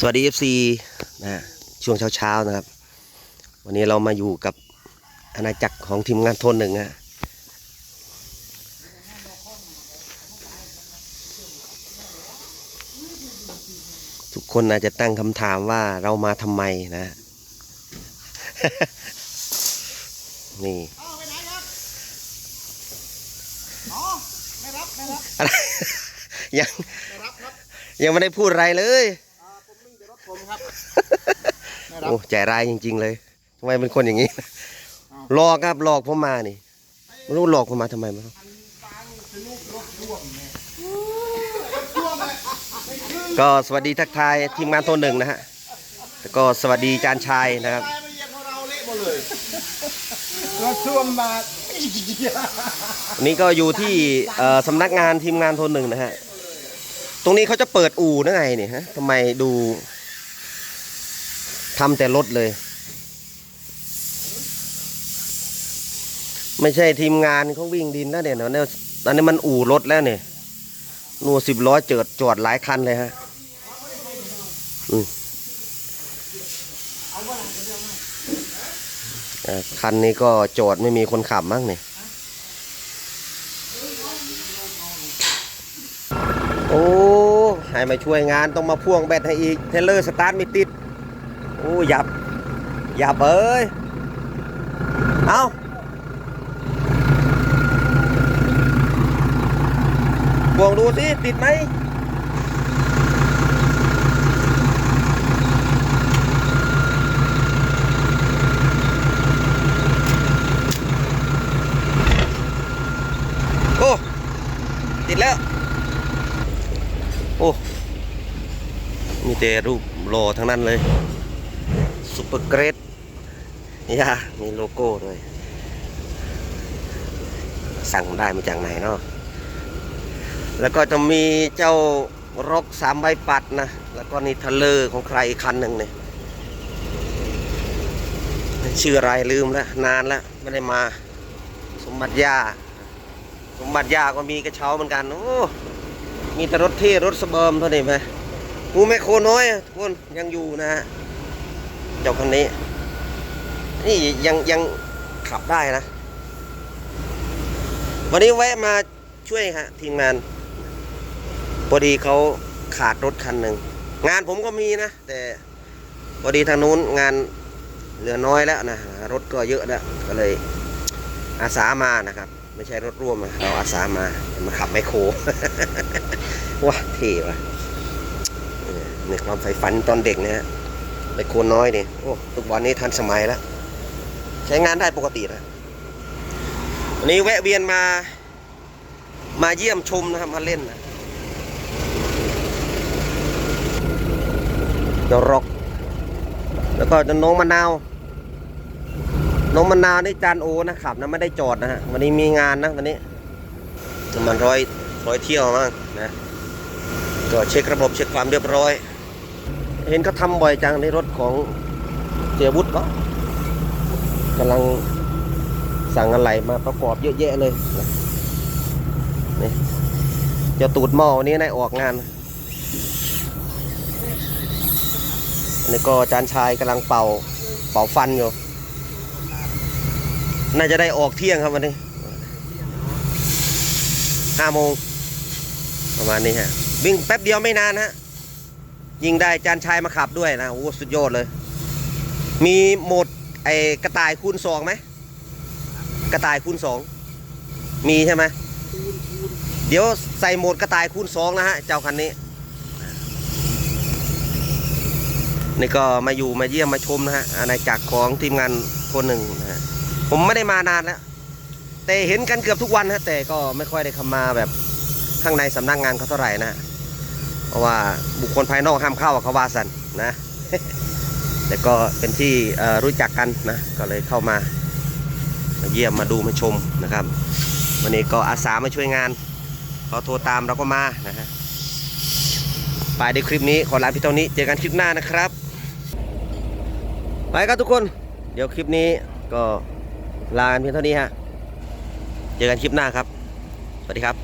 สวัสดี FC นะฮะช่วงเช้าๆนะครับ วันนี้เรามาอยู่กับอาณาจักรของทีมงานทนหนึ่งนะทุกคนอาจจะตั้งคำถามว่าเรามาทำไมนะ นี่อ้าวไปไหนครับอ๋อไม่รับไม่รับอะไรยังไม่รับครับยังไม่ได้พูดอะไรเลย อ่าผมมิ่งแต่รถผมครับไม่รับโอ้ใจร้ายจริง ๆ เลยทำไมเป็นคนอย่างนี้หลอกครับหลอกผมมานี่ไม่รู้หลอกผมมาทำไมไม่รู้ก็สวัสดีทักทายทีมงานตัวหนึ่งนะฮะแล้วก็สวัสดีจานชายนะครับตายมาเหยียบของเราเละหมดเลยรถท่วมมาวันนี้ก็อยู่ที่เอ่อสำนักงานทีมงานตัวหนึ่งนะฮะ ตรงนี้เขาจะเปิดอู่นะไงเนี่ยฮะทำไมดู ทำแต่รถเลย ไม่ใช่ทีมงานเขาวิ่งดินแล้วเนี่ยเนาะเนี่ยตอนนี้มันอู่รถแล้วเนี่ยนัวสิบล้อเจิดจอดหลายคันเลยฮะคันนี้ก็จอดไม่มีคนขับมั้งเนี่ยโอ้ให้มาช่วยงานต้องมาพ่วงแบตให้อีก เทเลอร์สตาร์ทไม่ติด อ้หยับหยับเอ้ย เอาพ่วงดูสิติดไหมโอ้ ติดแล้ว โอ้ มีแต่รูปโลทั้งนั้นเลย ซุปเปอร์เกรดนี่ฮะมีโลโก้ด้วย สั่งได้มาจากไหนเนาะแล้วก็จะมีเจ้ารกสามใบปัดนะ แล้วก็นี่ทะเลอร์ของใครอีกคันหนึ่งเนี่ยชื่ออะไรลืมแล้ว นานแล้ว ไม่ได้มา สมบัติยาสมบัติยาก็มีกระเช้าเหมือนกัน โอ้ มีแต่รถเท่รถสเบิร์มเท่านี้ไหมกูแมคโคน้อยทุกคนยังอยู่นะฮะ เจ้าคันนี้ นี่ยังยังขับได้นะ วันนี้แวะมาช่วยฮะทีมงานพอดีเขาขาดรถคันหนึ่ง งานผมก็มีนะ แต่พอดีทางนู้นงานเหลือน้อยแล้วนะรถก็เยอะแล้วก็เลยอาสามานะครับ ไม่ใช่รถร่วมนะเราอาสามามาขับไมโครว้าเท่ว่ะเออในความใฝ่ฝันตอนเด็กเนี่ยฮะ ไมคโครน้อยนี่โอ้ทุกวันนี้ทันสมัยแล้ว ใช้งานได้ปกตินะวันนี้แวะเวียนมา มาเยี่ยมชมนะครับมาเล่นนะเดี๋ยวรอก แล้วก็จะน้องมะนาว น้องมะนาวนี่จานโอนะครับนะไม่ได้จอดนะฮะวันนี้มีงานนะวันนี้มันร้อยร้อยเที่ยวมั้งนะ ก็เช็คระบบเช็คความเรียบร้อย เห็นเขาทำบ่อยจังในรถของเสียวุฒิก็กำลังสั่งอะไรมาประกอบเยอะแยะเลยนี่จะตูดหม้อวันนี้ได้ออกงานอันนี้ก็จานชายกำลังเป่าเป่าฟันอยู่ น่าจะได้ออกเที่ยงครับวันนี้ห้าโมงประมาณนี้ฮะ วิ่งแป๊บเดียวไม่นานฮะ ยิงได้จานชายมาขับด้วยนะโอ้สุดยอดเลย มีโหมดไอกระต่ายคูณสองไหมกระต่ายคูณสองมีใช่ไหมเดี๋ยวใส่โหมดกระต่ายคูณสองนะฮะเจ้าคันนี้นี่ก็มาอยู่มาเยี่ยมมาชมนะฮะอาณาจักรของทีมงานคนหนึ่งนะฮะผมไม่ได้มานานแล้ว แต่เห็นกันเกือบทุกวันฮะแต่ก็ไม่ค่อยได้เข้ามาแบบข้างในสำนักงานเขาเท่าไหร่นะเพ ราะว่าบุคคลภายนอกห้ามเข้าเขาว่าสันนะแต่ก็เป็นที่รู้จักกันนะก็เลยเข้ามามาเยี่ยมมาดูมาชมนะครับ วันนี้ก็อาสามาช่วยงานเขาโทรตามเราก็มานะฮะไปในคลิปนี้ขอลาพี่เท่านี้เจอกันคลิปหน้านะครับไปครับทุกคน เดี๋ยวคลิปนี้ก็ลากันเพียงเท่านี้ฮะเจอกันคลิปหน้าครับ สวัสดีครับ